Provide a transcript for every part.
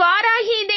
இவ்வாறாகி இதை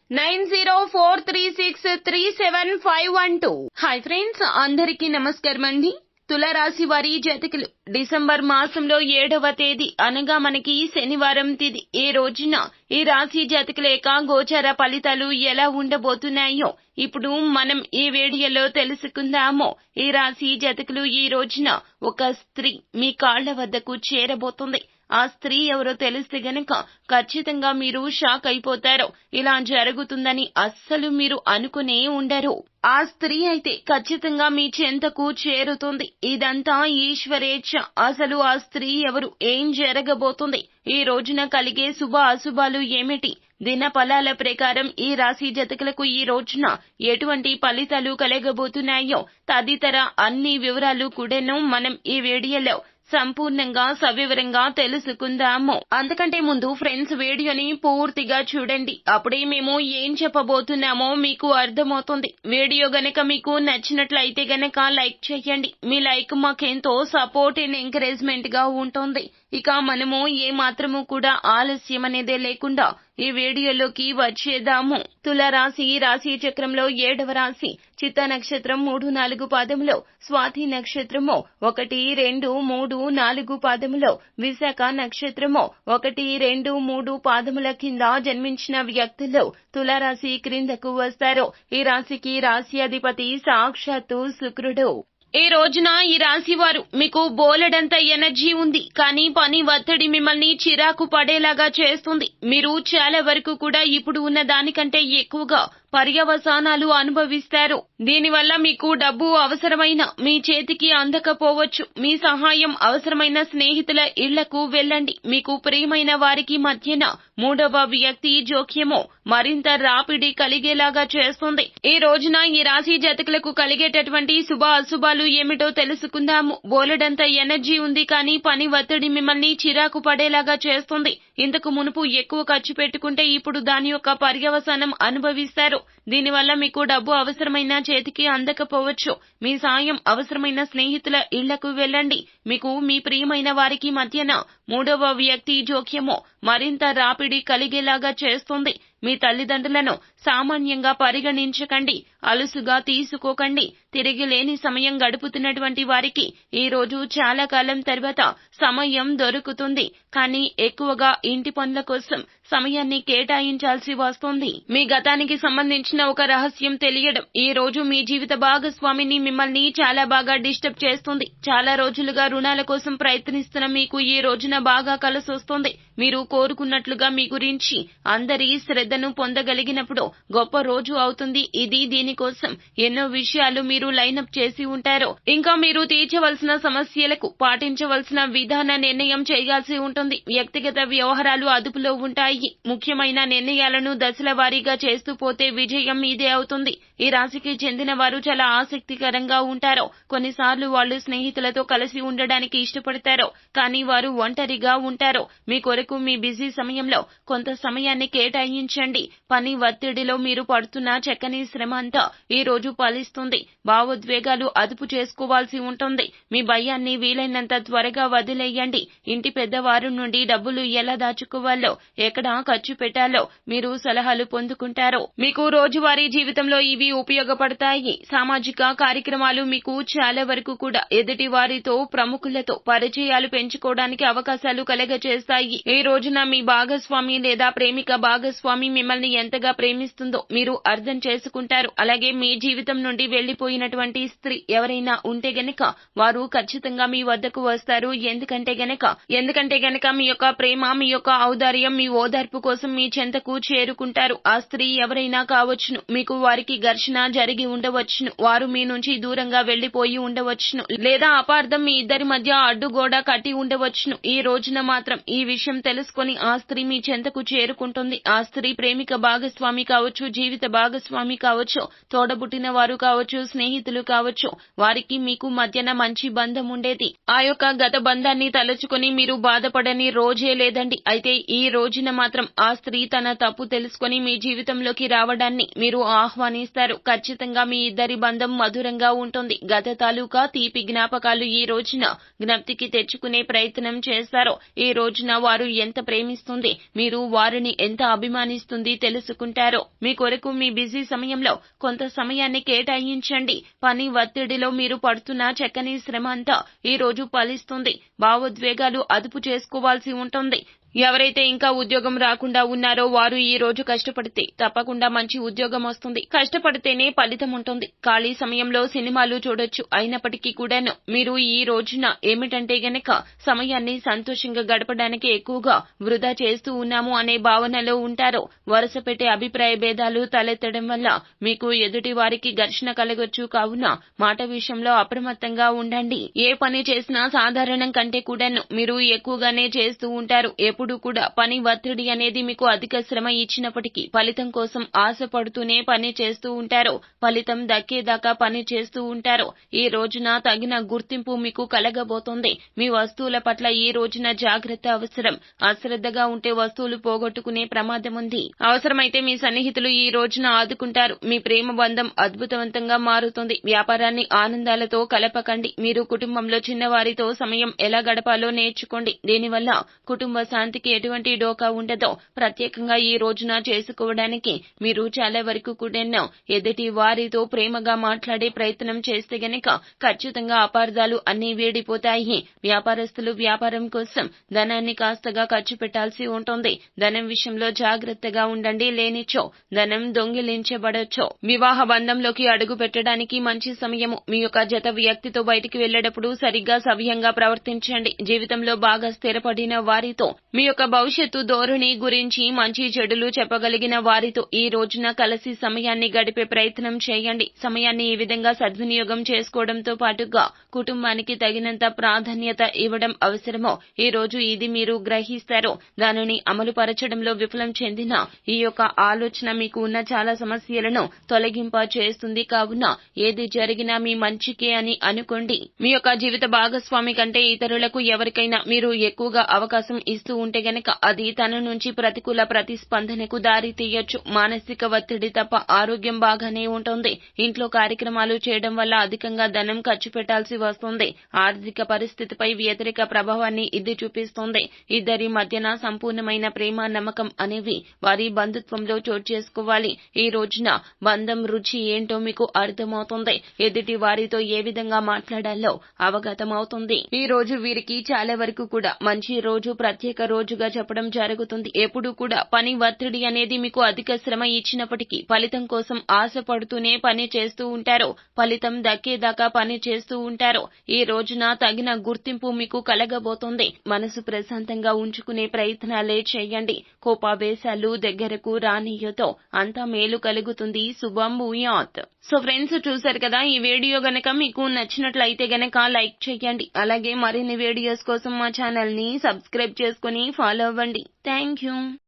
nine zero four three six three seven five one two. Hi friends అందరికీ నమస్కారం అండి. తులరాశి వారి జతకులు డిసెంబర్ మాసంలో ఏడవ తేదీ అనగా మనకి శనివారం తిది. ఈ రోజున ఈ రాశి జాతకుల యొక్క గోచర ఫలితాలు ఎలా ఉండబోతున్నాయో ఇప్పుడు మనం ఈ వీడియోలో తెలుసుకుందాము. ఈ రాశి జాతకులు ఈ రోజున ఒక స్త్రీ మీ కాళ్ళ వద్దకు చేరబోతుంది. ఆ స్త్రీ ఎవరో తెలిస్తే గనక ఖచ్చితంగా మీరు షాక్ అయిపోతారు. ఇలా జరుగుతుందని అస్సలు మీరు అనుకునే ఉండరు. ఆ స్త్రీ అయితే ఖచ్చితంగా మీ చెంతకు చేరుతుంది. ఇదంతా ఈశ్వరేచ్ఛ అసలు ఆ స్త్రీ ఎవరు? ఏం జరగబోతుంది? ఈ రోజున కలిగే శుభ అశుభాలు ఏమిటి? దిన ఫలాల ప్రకారం ఈ రాశి జతకులకు ఈ రోజున ఎటువంటి ఫలితాలు కలగబోతున్నాయో తదితర అన్ని వివరాలు కూడాను మనం ఈ వీడియోలో సంపూర్ణంగా సవివరంగా తెలుసుకుందాము. అందుకంటే ముందు ఫ్రెండ్స్ వీడియోని పూర్తిగా చూడండి. అప్పుడే మేము ఏం చెప్పబోతున్నామో మీకు అర్థమవుతుంది. వీడియో గనక మీకు నచ్చినట్లయితే గనక లైక్ చేయండి. మీ లైక్ మాకెంతో సపోర్ట్ అండ్ ఎంకరేజ్మెంట్గా ఉంటుంది. ఇక మనము ఏ మాత్రము కూడా ఆలస్యం అనేదే లేకుండా ఈ వీడియోలోకి వచ్చేద్దాము. తుల రాశి రాశి చక్రంలో ఏడవ రాశి. చిత్త నక్షత్రం మూడు నాలుగు పాదములో స్వాతి నక్షత్రము ఒకటి రెండు మూడు నాలుగు పాదములో విశాఖ నక్షత్రము ఒకటి రెండు మూడు పాదముల కింద జన్మించిన వ్యక్తులు తులారాశి క్రిందకు వస్తారు. ఈ రాశికి రాశి అధిపతి సాక్షాత్తు శుక్రుడు. ఈ రోజున ఈ రాశి వారు మీకు బోలెడంత ఎనర్జీ ఉంది కానీ పని ఒత్తిడి మిమ్మల్ని చిరాకు పడేలాగా చేస్తుంది. మీరు చాలా వరకు కూడా ఇప్పుడు ఉన్న దానికంటే ఎక్కువగా పర్యవసానాలు అనుభవిస్తారు. దీనివల్ల మీకు డబ్బు అవసరమైన మీ చేతికి అందకపోవచ్చు. మీ సహాయం అవసరమైన స్నేహితుల ఇళ్ళకు వెళ్ళండి. మీకు ప్రియమైన వారికి మధ్యన మూడవ వ్యక్తి జోక్యము మరింత రాపిడి కలిగేలాగా చేస్తుంది. ఈ రోజున ఈ రాశి జతకులకు కలిగేటటువంటి శుభ అశుభాలు ఏమిటో తెలుసుకుందాము. బోలెడంత ఎనర్జీ ఉంది కానీ పని ఒత్తిడి మిమ్మల్ని చిరాకు పడేలాగా చేస్తుంది. ఇంతకు మునుపు ఎక్కువ ఖర్చు పెట్టుకుంటే ఇప్పుడు దాని యొక్క పర్యవసానం అనుభవిస్తారు. దీనివల్ల మీకు డబ్బు అవసరమైన చేతికి అందకపోవచ్చు. మీ సాయం అవసరమైన స్నేహితుల ఇళ్ళకు వెళ్ళండి. మీకు మీ ప్రియమైన వారికి మధ్యన మూడవ వ్యక్తి జోక్యము మరింత రాపిడి కలిగేలాగా చేస్తుంది. మీ తల్లిదండ్రులను సామాన్యంగా పరిగణించకండి. అలుసుగా తీసుకోకండి. తిరిగి లేని సమయం గడుపుతున్నటువంటి వారికి ఈ రోజు చాలా కాలం తర్వాత సమయం దొరుకుతుంది. కానీ ఎక్కువగా ఇంటి పనుల కోసం సమయాన్ని కేటాయించాల్సి వస్తుంది. మీ గతానికి సంబంధించిన ఒక రహస్యం తెలియడం ఈ రోజు మీ జీవిత భాగస్వామిని మిమ్మల్ని చాలా బాగా డిస్టర్బ్ చేస్తుంది. చాలా రోజులుగా రుణాల కోసం ప్రయత్నిస్తున్న మీకు ఈ రోజున బాగా కలిసొస్తుంది మీరు కోరుకున్నట్లుగా మీ గురించి అందరి శ్రద్ధను పొందగలిగినప్పుడు గొప్ప రోజు అవుతుంది. ఇది దీని దీనికోసం ఎన్నో విషయాలు మీరు లైనప్ చేసి ఉంటారు ఇంకా మీరు తీర్చవలసిన సమస్యలకు పాటించవలసిన విధాన నిర్ణయం చేయాల్సి ఉంటుంది. వ్యక్తిగత వ్యవహారాలు అదుపులో ఉంటాయి. ముఖ్యమైన నిర్ణయాలను దశల వారీగా చేస్తూ పోతే విజయం మీదే అవుతుంది. ఈ రాశికి చెందిన వారు చాలా ఆసక్తికరంగా ఉంటారు. కొన్నిసార్లు వాళ్ళు స్నేహితులతో కలిసి ఉండడానికి ఇష్టపడతారు. కానీ వారు ఒంటరిగా ఉంటారు. మీ కొరకు మీ బిజీ సమయంలో కొంత సమయాన్ని కేటాయించండి. పని ఒత్తిడిలో మీరు పడుతున్న చక్కని శ్రమ అంతా ఈ రోజు ఫలిస్తుంది. భావోద్వేగాలు అదుపు చేసుకోవాల్సి ఉంటుంది. మీ భయాన్ని వీలైనంత త్వరగా వదిలేయండి. ఇంటి పెద్దవారు నుండి డబ్బులు ఎలా దాచుకోవాలో ఎక్కడ ఖర్చు పెట్టాలో మీరు సలహాలు పొందుకుంటారు. మీకు రోజువారీ జీవితంలో ఇవి ఉపయోగపడతాయి. సామాజిక కార్యక్రమాలు మీకు చాలా వరకు కూడా ఎదుటి వారితో ప్రముఖులతో పరిచయాలు పెంచుకోవడానికి అవకాశాలు కలగచేస్తాయి ఈ రోజున మీ భాగస్వామి లేదా ప్రేమిక భాగస్వామి మిమ్మల్ని ఎంతగా ప్రేమిస్తుందో మీరు అర్థం చేసుకుంటారు. అలాగే అలాగే మీ జీవితం నుండి వెళ్ళిపోయినటువంటి స్త్రీ ఎవరైనా ఉంటే గనక వారు ఖచ్చితంగా మీ వద్దకు వస్తారు. ఎందుకంటే గనక ఎందుకంటే గనక మీ యొక్క ప్రేమ మీ యొక్క ఔదార్యం మీ ఓదార్పు కోసం మీ చెంతకు చేరుకుంటారు. ఆ స్త్రీ ఎవరైనా కావచ్చును మీకు వారికి ఘర్షణ జరిగి ఉండవచ్చును. వారు మీ నుంచి దూరంగా వెళ్ళిపోయి ఉండవచ్చును. లేదా అపార్థం మీ ఇద్దరి మధ్య అడ్డుగోడ కట్టి ఉండవచ్చును. ఈ రోజున మాత్రం ఈ విషయం తెలుసుకొని ఆ స్త్రీ మీ చెంతకు చేరుకుంటుంది. ఆ స్త్రీ ప్రేమిక భాగస్వామి కావచ్చు జీవిత భాగస్వామి కావచ్చు తోడబుట్టిన వారు కావచ్చు స్నేహితులు కావచ్చు వారికి మీకు మధ్యన మంచి బంధం ఉండేది. ఆ యొక్క గత బంధాన్ని తలుచుకుని మీరు బాధపడని రోజే లేదండి. అయితే ఈ రోజున మాత్రం ఆ స్త్రీ తన తప్పు తెలుసుకొని మీ జీవితంలోకి రావడాన్ని మీరు ఆహ్వానిస్తారు. ఖచ్చితంగా మీ ఇద్దరి బంధం మధురంగా ఉంటుంది. గత తాలూకా తీపి జ్ఞాపకాలు ఈ రోజున జ్ఞప్తికి తెచ్చుకునే ప్రయత్నం చేస్తారు ఈ రోజున వారు ఎంత ప్రేమిస్తుంది మీరు వారిని ఎంత అభిమానిస్తుంది తెలుసుకుంటారో. మీ కొరకు మీ బిజీ సమయంలో కొంత సమయాన్ని కేటాయించండి. పని ఒత్తిడిలో మీరు పడుతున్న చక్కని శ్రమ అంతా ఈ రోజు ఫలిస్తుంది. భావోద్వేగాలు అదుపు చేసుకోవాల్సి ఉంటుంది. ఎవరైతే ఇంకా ఉద్యోగం రాకుండా ఉన్నారో వారు ఈ రోజు కష్టపడితే తప్పకుండా మంచి ఉద్యోగం వస్తుంది. కష్టపడితేనే ఫలితం ఉంటుంది. ఖాళీ సమయంలో సినిమాలు చూడొచ్చు. అయినప్పటికీ కూడాను మీరు ఈ రోజున ఏమిటంటే గనక సమయాన్ని సంతోషంగా గడపడానికి ఎక్కువగా వృధా చేస్తూ ఉన్నాము అనే భావనలో ఉంటారో వరుస పెట్టే అభిప్రాయ భేదాలు తలెత్తడం వల్ల మీకు ఎదుటి వారికి ఘర్షణ కలగొచ్చు. కావున మాట విషయంలో అప్రమత్తంగా ఉండండి. ఏ పని చేసినా సాధారణం కంటే కూడాను మీరు ఎక్కువగానే చేస్తూ ఉంటారు. ఎప్పుడు కూడా పని ఒత్తిడి అనేది మీకు అధిక శ్రమ ఇచ్చినప్పటికీ ఫలితం కోసం ఆశపడుతూనే పని చేస్తూ ఉంటారు ఫలితం దక్కేదాకా పని చేస్తూ ఉంటారు ఈ రోజున తగిన గుర్తింపు మీకు కలగబోతోంది. మీ వస్తువుల పట్ల ఈ రోజున జాగ్రత్త అవసరం. అశ్రద్ధగా ఉంటే వస్తువులు పోగొట్టుకునే ప్రమాదం ఉంది. అవసరమైతే మీ సన్నిహితులు ఈ రోజున ఆదుకుంటారు. మీ ప్రేమ బంధం అద్భుతవంతంగా మారుతుంది. వ్యాపారాన్ని ఆనందాలతో కలపకండి. మీరు కుటుంబంలో చిన్నవారితో సమయం ఎలా గడపాలో నేర్చుకోండి. దీనివల్ల కుటుంబ శాంతికి ఎటువంటి డోకా ఉండదో ప్రత్యేకంగా ఈ రోజున చేసుకోవడానికి మీరు చాలా వరకు కూడా ఎదుటి వారితో ప్రేమగా మాట్లాడే ప్రయత్నం చేస్తే గనక ఖచ్చితంగా అపార్థాలు అన్ని వేడిపోతాయి. వ్యాపారస్తులు వ్యాపారం కోసం ధనాన్ని కాస్తగా ఖర్చు పెట్టాల్సి ఉంటుంది. ధనం విషయంలో జాగ్రత్తగా ఉండండి లేనిచో ధనం దొంగిలించబడొచ్చు. వివాహ బంధంలోకి అడుగు పెట్టడానికి మంచి సమయము. మీ యొక్క జత వ్యక్తితో బయటికి వెళ్ళేటప్పుడు సరిగ్గా సవ్యంగా ప్రవర్తించండి. జీవితంలో బాగా స్థిరపడిన వారితో మీ యొక్క భవిష్యత్తు ధోరణి గురించి మంచి చెడులు చెప్పగలిగిన వారితో ఈ రోజున కలిసి సమయాన్ని గడిపే ప్రయత్నం చేయండి. సమయాన్ని ఈ విధంగా సద్వినియోగం చేసుకోవడంతో పాటుగా కుటుంబానికి తగినంత ప్రాధాన్యత ఇవ్వడం అవసరమో ఈ రోజు ఇది మీరు గ్రహిస్తారు దానిని అమలు పరచడంలో విఫలం చెందిన ఈ యొక్క ఆలోచన మీకు ఉన్న చాలా సమస్యలను తొలగింప చేస్తుంది. కావున ఏది జరిగినా మీ మంచికే అని అనుకోండి. మీ యొక్క జీవిత భాగస్వామి కంటే ఇతరులకు ఎవరికైనా మీరు ఎక్కువగా అవకాశం ఇస్తూ ఉంటే గనక అది తన నుంచి ప్రతికూల ప్రతిస్పందనకు దారి తీయొచ్చు. మానసిక ఒత్తిడి తప్ప ఆరోగ్యం బాగానే ఉంటుంది. ఇంట్లో కార్యక్రమాలు చేయడం వల్ల అధికంగా ధనం ఖర్చు పెట్టాల్సి వస్తుంది. ఆర్థిక పరిస్థితిపై వ్యతిరేక ప్రభావాన్ని ఇది చూపిస్తుంది. ఇద్దరి మధ్యన సంపూర్ణమైన ప్రేమ నమ్మకం అనేవి వారి బంధుత్వంలో చోటు చేసుకోవాలి. ఈ రోజున బంధం రుచి ఏంటో మీకు అర్థమవుతుంది. ఎదుటి వారితో ఏ విధంగా మాట్లాడాలో అవగతమవుతుంది. ఈ రోజు వీరికి చాలా వరకు కూడా మంచి రోజు ప్రత్యేక రోజు రోజుగా చెప్పడం జరుగుతుంది. ఎప్పుడు కూడా పని ఒత్తిడి అనేది మీకు అధిక శ్రమ ఇచ్చినప్పటికీ ఫలితం కోసం ఆశపడుతూనే పని చేస్తూ ఉంటారు. ఫలితం దక్కేదాకా పని చేస్తూ ఉంటారు. ఈ రోజున తగిన గుర్తింపు మీకు కలగబోతోంది. మనసు ప్రశాంతంగా ఉంచుకునే ప్రయత్నాలే చేయండి. కోపావేశాలు దగ్గరకు రానియతో అంతా మేలు కలుగుతుంది. శుభం భూయాత్. సో ఫ్రెండ్స్ చూశారు కదా ఈ వీడియో గనక మీకు నచ్చినట్లయితే గనక లైక్ చేయండి. అలాగే మరిన్ని వీడియోస్ కోసం మా ఛానల్ని సబ్స్క్రైబ్ చేసుకుని follow Bandi. Thank you.